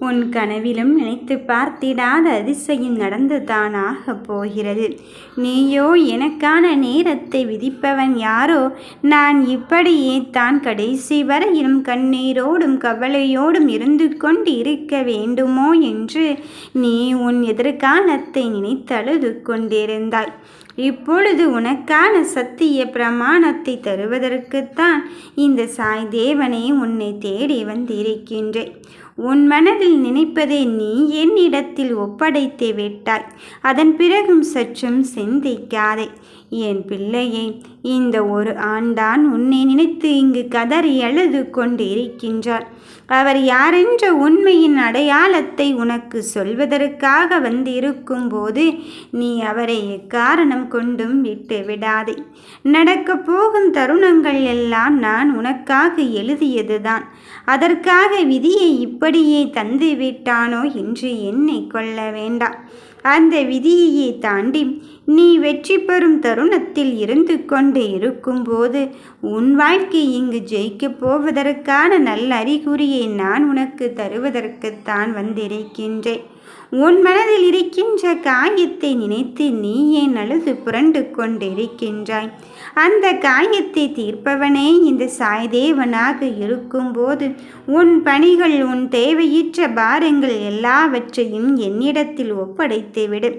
உன் கனவிலும் நினைத்து பார்த்திடாத அதிசயம் நடந்துதானாக போகிறது. நீயோ எனக்கான நேரத்தை விதிப்பவன் யாரோ? நான் இப்படியே தான் கடைசி வரையிலும் கண்ணீரோடும் கவலையோடும் இருந்து கொண்டு இருக்க வேண்டுமோ என்று நீ உன் எதிர்காலத்தை நினைத்தழுது கொண்டிருந்தாய். இப்பொழுது உனக்கான சத்திய பிரமாணத்தை தருவதற்குத்தான் இந்த சாய் தேவனே உன்னை தேடி வந்திருக்கின்றேன். உன் மனதில் நினைப்பதை நீ என்னிடத்தில் ஒப்படைத்து விட்டாய். அதன் பிறகும் சற்றும் சிந்திக்காதே. என் பிள்ளையே இந்த ஒரு ஆண்டான் உன்னை நினைத்து இங்கு கதறி அழுது கொண்டிருக்கின்றார் அவர் யாரென்ற உண்மையின் அடையாளத்தை உனக்கு சொல்வதற்காக வந்திருக்கும் போது நீ அவரை எக்காரணம் கொண்டும் விட்டு விடாதே. நடக்கப் போகும் தருணங்கள் எல்லாம் நான் உனக்காக எழுதியதுதான். அதற்காக விதியை இப்படியே தந்து விட்டானோ என்று எண்ணி கொள்ள வேண்டாம். அந்த விதியையே தாண்டி நீ வெற்றி பெறும் தருணத்தில் இருந்து கொண்டு இருக்கும்போது உன் வாழ்க்கை இங்கு ஜெயிக்கப் போவதற்கான நல்ல அறிகுறியை நான் உனக்கு தருவதற்குத்தான் வந்திருக்கின்றேன். உன் மனதில் இருக்கின்ற காயத்தை நினைத்து நீ ஏன் அழுது புரண்டு கொண்டிருக்கின்றாய்? அந்த காயத்தை தீர்ப்பவனே இந்த சாய்தேவனாக இருக்கும்போது உன் பணிகள் உன் தேவையற்ற பாரங்கள் எல்லாவற்றையும் என்னிடத்தில் ஒப்படைத்து விடு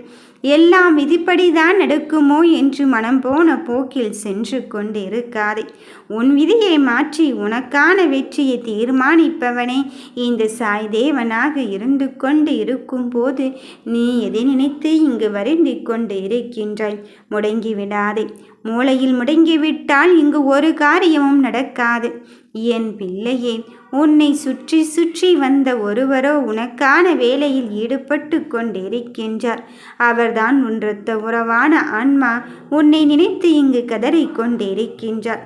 எல்லாம் விதிப்படிதான் நடக்குமோ என்று மனம் போன போக்கில் சென்று கொண்டு இருக்காதே உன் விதியை மாற்றி உனக்கான வெற்றியை தீர்மானிப்பவனே. இந்த சாய் தேவனாக இருந்து கொண்டு இருக்கும்போது நீ எதை நினைத்து இங்கு வருந்தி கொண்டு இருக்கின்றாய்? முடங்கி விடாதே மூளையில் முடங்கிவிட்டால் இங்கு ஒரு காரியமும் நடக்காது. என் பிள்ளையே உன்னை சுற்றி சுற்றி வந்த ஒருவரோ உனக்கான வேலையில் ஈடுபட்டு கொண்டிருக்கின்றார். அவர்தான் உன் இரத்த உறவான ஆன்மா உன்னை நினைத்து இங்கு கதறி கொண்டிருக்கின்றார்.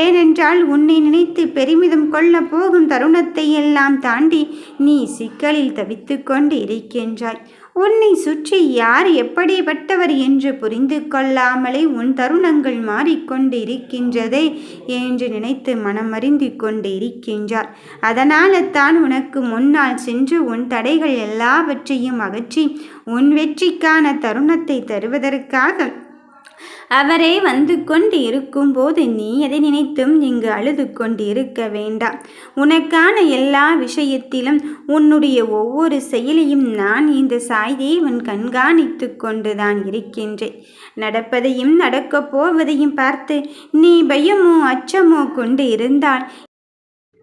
ஏனென்றால் உன்னை நினைத்து பெருமிதம் கொள்ள போகும் தருணத்தை எல்லாம் தாண்டி நீ சிக்கலில் தவித்து கொண்டு இருக்கின்றாய் உன்னை சுற்றி யார் எப்படிப்பட்டவர் என்று புரிந்து கொள்ளாமலே உன் தருணங்கள் மாறிக்கொண்டு இருக்கின்றதே என்று நினைத்து மனமறிந்து கொண்டு இருக்கின்றார் அதனால தான் உனக்கு முன்னால் சென்று உன் தடைகள் எல்லாவற்றையும் அகற்றி உன் வெற்றிக்கான தருணத்தை தருவதற்காக அவரே வந்து கொண்டு இருக்கும்போது நீ எதை நினைத்தும் இங்கு அழுது கொண்டு இருக்க வேண்டாம். உனக்கான எல்லா விஷயத்திலும் உன்னுடைய ஒவ்வொரு செயலையும் நான் இந்த சாய்தேவன் கண்காணித்து கொண்டுதான் இருக்கின்றேன். நடப்பதையும் நடக்கப் போவதையும் பார்த்து நீ பயமோ அச்சமோ கொண்டு இருந்தால்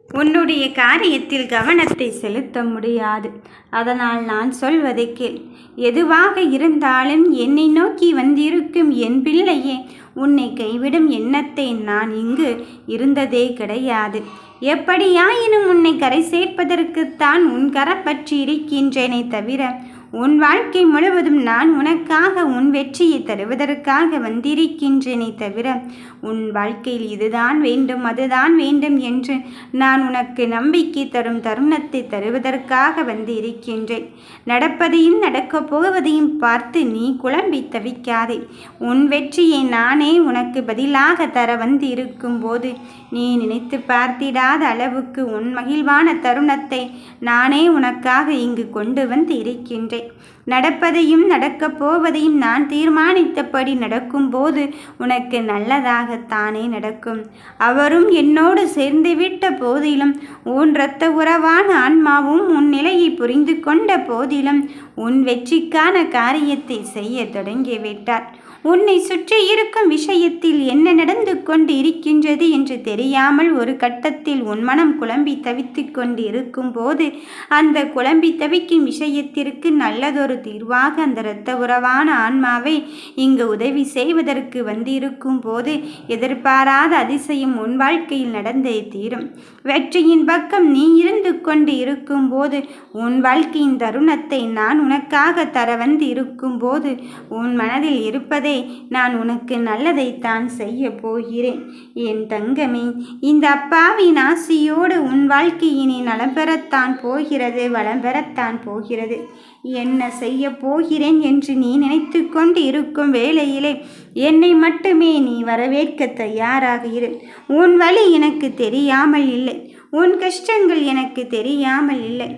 உன்னுடைய காரியத்தில் கவனத்தை செலுத்த முடியாது. அதனால் நான் சொல்வதை கேள். எதுவாக இருந்தாலும் என்னை நோக்கி வந்திருக்கும் என் பிள்ளையே உன்னை கைவிடும் எண்ணத்தை நான் இங்கு இருந்ததே கிடையாது. எப்படியாயினும் உன்னை கரை சேர்ப்பதற்குத்தான் உன் கரப்பற்றி இருக்கின்றேனே தவிர உன் வாழ்க்கை முழுவதும் நான் உனக்காக உன் வெற்றியை தருவதற்காக வந்திருக்கின்றேனே தவிர உன் வாழ்க்கையில் இதுதான் வேண்டும் அதுதான் வேண்டும் என்று நான் உனக்கு நம்பிக்கை தரும் தருணத்தை தருவதற்காக வந்து இருக்கின்றேன் நடப்பதையும் நடக்கப் போவதையும் பார்த்து நீ குழம்பி தவிக்காதே. உன் வெற்றியை நானே உனக்கு பதிலாக தர வந்து இருக்கும்போது நீ நினைத்து பார்த்திடாத அளவுக்கு உன் மகிழ்வான தருணத்தை நானே உனக்காக இங்கு கொண்டு வந்து இருக்கின்றேன் நடப்பதையும் நடக்கப் போவதையும் நான் தீர்மானித்தபடி நடக்கும்போது உனக்கு நல்லதாகத்தானே நடக்கும். அவரும் என்னோடு சேர்ந்துவிட்ட போதிலும் உன் இரத்த உறவான ஆன்மாவும் உன் நிலையை புரிந்து கொண்ட போதிலும் உன் வெற்றிக்கான காரியத்தை செய்ய தொடங்கிவிட்டார். உன்னை சுற்றி இருக்கும் விஷயத்தில் என்ன நடந்து கொண்டு இருக்கின்றது என்று தெரியாமல் ஒரு கட்டத்தில் உன் மனம் குழம்பி தவித்து கொண்டு இருக்கும் போது அந்த குழம்பி தவிக்கும் விஷயத்திற்கு நல்லதொரு தீர்வாக அந்த இரத்த உறவான ஆன்மாவை இங்கு உதவி செய்வதற்கு வந்திருக்கும் போது எதிர்பாராத அதிசயம் உன் வாழ்க்கையில் நடந்தே தீரும். வெற்றியின் பக்கம் நீ இருந்து கொண்டு இருக்கும் போது உன் வாழ்க்கையின் தருணத்தை நான் உனக்காக தர வந்து இருக்கும் போது உன் மனதில் இருப்பதே ஆண்டவரே நான் உனக்கு நல்லதைத்தான் செய்ய போகிறேன். என் தங்கமே இந்த அப்பாவின் ஆசியோடு உன் வாழ்க்கையினை நலம் பெறத்தான் போகிறது வளம் பெறத்தான் போகிறது. என்ன செய்ய போகிறேன் என்று நீ நினைத்து கொண்டு இருக்கும் வேளையிலே என்னை மட்டுமே நீ வரவேற்க தயாராக இரு. உன் வழி எனக்கு தெரியாமல் இல்லை. உன் கஷ்டங்கள் எனக்கு தெரியாமல் இல்லை.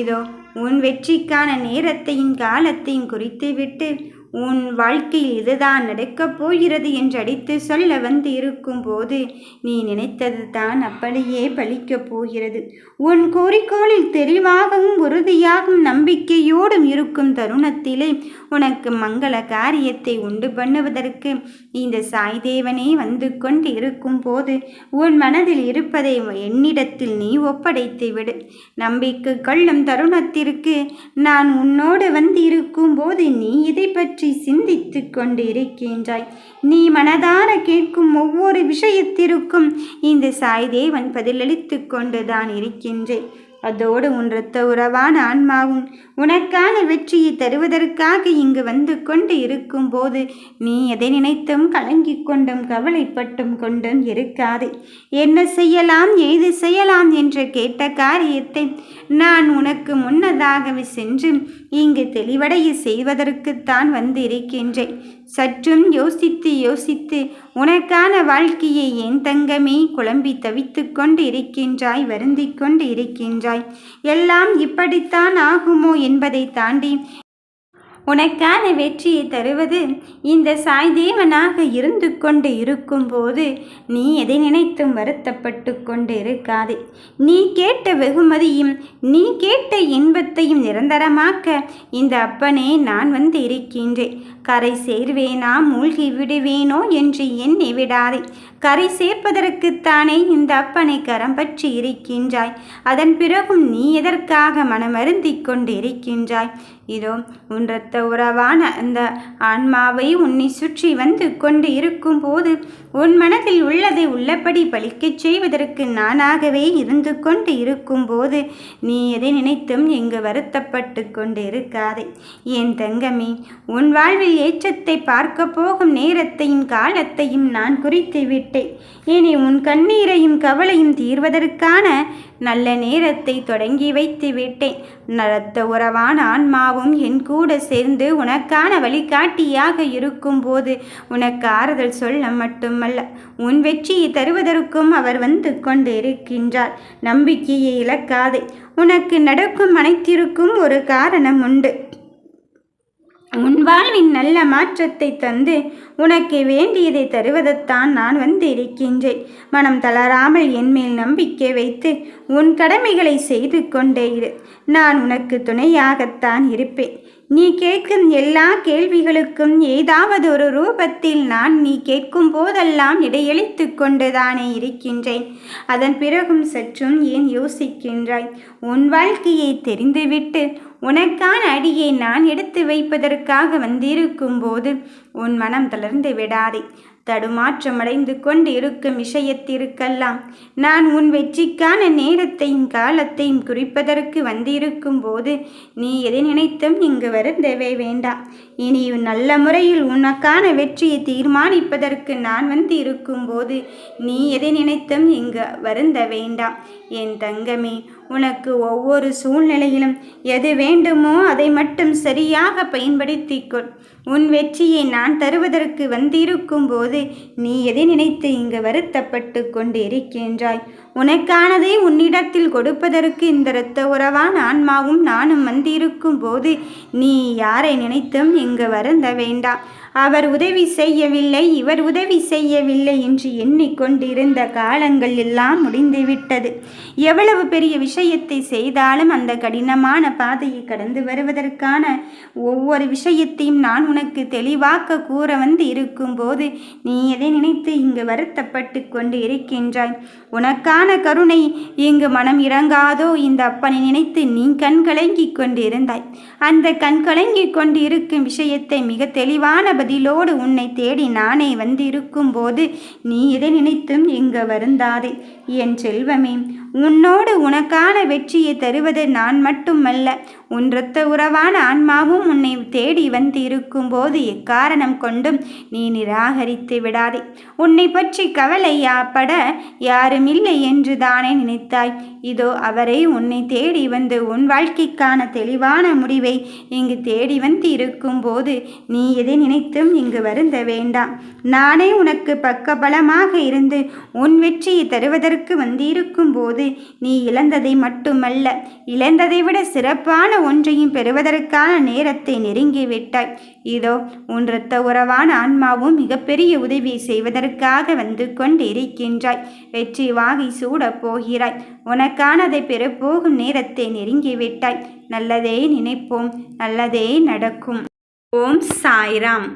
இதோ உன் வெற்றிக்கான நேரத்தையும் காலத்தையும் குறித்துவிட்டு உன் வாழ்க்கையில் இதுதான் நடக்கப் போகிறது என்று அடித்து சொல்ல வந்து இருக்கும்போது நீ நினைத்தது தான் அப்படியே பலிக்கப் போகிறது. உன் குறிக்கோளில் தெளிவாகவும் உறுதியாகவும் நம்பிக்கையோடும் இருக்கும் தருணத்திலே உனக்கு மங்கள காரியத்தை உண்டு பண்ணுவதற்கு இந்த சாய்தேவனே வந்து கொண்டு இருக்கும் போது உன் மனதில் இருப்பதை என்னிடத்தில் நீ ஒப்படைத்து விடு. நம்பிக்கை கொள்ளும் தருணத்திற்கு நான் உன்னோடு வந்து இருக்கும் போது நீ இதை பற்றி சிந்தித்து கொண்டு இருக்கின்றாய் நீ மனதார கேட்கும் ஒவ்வொரு விஷயத்திற்கும் இந்த சாய்தேவன் பதிலளித்து கொண்டுதான் இருக்கின்றேன். அதோடு உன் இரத்த உறவான ஆன்மாவும் உனக்கான வெற்றியை தருவதற்காக இங்கு வந்து கொண்டு இருக்கும்போது நீ எதை நினைத்தும் கலங்கி கொண்டும் கவலைப்பட்டும் கொண்டும் இருக்காது. என்ன செய்யலாம் ஏது செய்யலாம் என்று கேட்ட காரியத்தை நான் உனக்கு முன்னதாகவே சென்று இங்கு தெளிவடைய செய்வதற்குத்தான் வந்து இருக்கின்றேன் சற்றும் யோசித்து யோசித்து உனக்கான வாழ்க்கையை என் தங்கமே குழம்பி தவித்து கொண்டு இருக்கின்றாய் வருந்திக் கொண்டு இருக்கின்றாய். எல்லாம் இப்படித்தான் ஆகுமோ என்பதை தாண்டி உனக்கான வெற்றியை தருவது இந்த சாய்தேவனாக இருந்து கொண்டு இருக்கும்போது நீ எதை நினைத்தும் வருத்தப்பட்டு கொண்டு இருக்காதே நீ கேட்ட வெகுமதியும் நீ கேட்ட இன்பத்தையும் நிரந்தரமாக்க இந்த அப்பனே நான் வந்து இருக்கின்றேன். கரை சேர்வேனா மூழ்கி விடுவேனோ என்று எண்ணி விடாதே. கரை சேர்ப்பதற்குத்தானே இந்த அப்பனை கரம் பற்றி இருக்கின்றாய்? அதன் பிறகும் நீ எதற்காக மனமருந்தி கொண்டு இருக்கின்றாய் இதோ உன் இரத்த உறவான அந்த ஆன்மாவை உன்னை சுற்றி வந்து கொண்டு இருக்கும் போது உன் மனதில் உள்ளதை உள்ளபடி பழிக்கச் செய்வதற்கு நானாகவே இருந்து கொண்டு இருக்கும்போது நீ எதை நினைத்தும் எங்கு வருத்தப்பட்டு கொண்டு இருக்காதே என் தங்கமே உன் வாழ்வில் ஏற்றத்தை பார்க்க போகும் நேரத்தையும் காலத்தையும் நான் குறித்து விட்டேன் இனி உன் கண்ணீரையும் கவலையும் தீர்வதற்கான நல்ல நேரத்தை தொடங்கி வைத்து விட்டேன். நரத்த உறவான ஆன்மாவும் என் கூட சேர்ந்து உனக்கான வழிகாட்டியாக இருக்கும்போது உனக்கு ஆறுதல் சொல்ல மட்டுமல்ல உன் வெற்றியை தருவதற்கும் அவர் வந்து கொண்டு இருக்கின்றார் நம்பிக்கையை இழக்காதே. உனக்கு நடக்கும் அனைத்திற்கும் ஒரு காரணம் உண்டு. உன் வாழ்வின் நல்ல மாற்றத்தை தந்து உனக்கு வேண்டியதை தருவதைத்தான் நான் வந்து இருக்கின்றேன் மனம் தளராமல் என்மேல் நம்பிக்கை வைத்து உன் கடமைகளை செய்து கொண்டே இரு. நான் உனக்கு துணையாகத்தான் இருப்பேன். நீ கேட்கும் எல்லா கேள்விகளுக்கும் ஏதாவது ஒரு ரூபத்தில் நான் நீ கேட்கும் போதெல்லாம் இடையளித்து கொண்டுதானே இருக்கின்றேன். அதன் பிறகும் சற்றும் ஏன் யோசிக்கின்றாய்? உன் வாழ்க்கையை தெரிந்துவிட்டு உனக்கான அடியை நான் எடுத்து வைப்பதற்காக வந்திருக்கும் போது உன் மனம் தளர்ந்து விடாதே. தடுமாற்றமடைந்து கொண்டு இருக்கும் விஷயத்திற்கெல்லாம் நான் உன் வெற்றிக்கான நேரத்தையும் காலத்தையும் குறிப்பதற்கு வந்திருக்கும் போது நீ எதை நினைத்தும் இங்கு வருந்தவே வேண்டாம். இனி நல்ல முறையில் உனக்கான வெற்றியை தீர்மானிப்பதற்கு நான் வந்து இருக்கும்போது நீ எதை நினைத்தும் இங்கு வருந்த வேண்டாம். என் தங்கமே உனக்கு ஒவ்வொரு சூழ்நிலையிலும் எது வேண்டுமோ அதை மட்டும் சரியாக பயன்படுத்திக்கொள் உன் வெற்றியை நான் தருவதற்கு வந்திருக்கும் போது நீ எதை நினைத்து இங்கு வருத்தப்பட்டு கொண்டு இருக்கின்றாய் உனக்கானதை உன்னிடத்தில் கொடுப்பதற்கு இந்த இரத்த உறவான் ஆன்மாவும் நானும் வந்திருக்கும் போது நீ யாரை நினைத்தும் இங்கு வருந்த வேண்டாம். அவர் உதவி செய்யவில்லை இவர் உதவி செய்யவில்லை என்று எண்ணிக்கொண்டிருந்த காலங்கள் எல்லாம் முடிந்துவிட்டது. எவ்வளவு பெரிய விஷயத்தை செய்தாலும் அந்த கடினமான பாதையை கடந்து வருவதற்கான ஒவ்வொரு விஷயத்தையும் நான் உனக்கு தெளிவாக்க கூற வந்து இருக்கும்போது நீ எதை நினைத்து இங்கு வருத்தப்பட்டு கொண்டு இருக்கின்றாய்? உனக்கான கருணை இங்கு மனம் இறங்காதோ? இந்த அப்பனை நினைத்து நீ கண்கலங்கிக் கொண்டு இருந்தாய் அந்த கண்கலங்கிக் கொண்டு இருக்கும் விஷயத்தை மிக தெளிவான பதிலோடு உன்னை தேடி நானே வந்திருக்கும் போது நீ இதை நினைத்தும் இங்கு வருந்தாதே. என் செல்வமே உன்னோடு உனக்கான வெற்றியை தருவது நான் மட்டுமல்ல உன் இரத்த உறவான ஆன்மாவும் உன்னை தேடி வந்து இருக்கும்போது எக்காரணம் கொண்டும் நீ நிராகரித்து விடாதே. உன்னை பற்றி கவலையாப்பட யாருமில்லை என்று தானே நினைத்தாய். இதோ அவரை உன்னை தேடி வந்து உன் வாழ்க்கைக்கான தெளிவான முடிவை இங்கு தேடி வந்து இருக்கும்போது நீ எதை நினைத்தும் இங்கு வருந்த வேண்டாம். நானே உனக்கு பக்கபலமாக இருந்து உன் வெற்றியை தருவதற்கு வந்திருக்கும் போது நீ இழந்ததை மட்டுமல்ல இழந்ததை விட சிறப்பான ஒன்றையும் பெறுவதற்கான நேரத்தை நெருங்கிவிட்டாய் இதோ உன் இரத்த உறவான ஆன்மாவும் மிகப்பெரிய உதவி செய்வதற்காக வந்து கொண்டிருக்கின்றாய். வெற்றி வாகை சூடப் போகிறாய். உனக்கானதை பெறப்போகும் நேரத்தை நெருங்கிவிட்டாய் நல்லதே நினைப்போம். நல்லதே நடக்கும். ஓம் சாய்ராம்.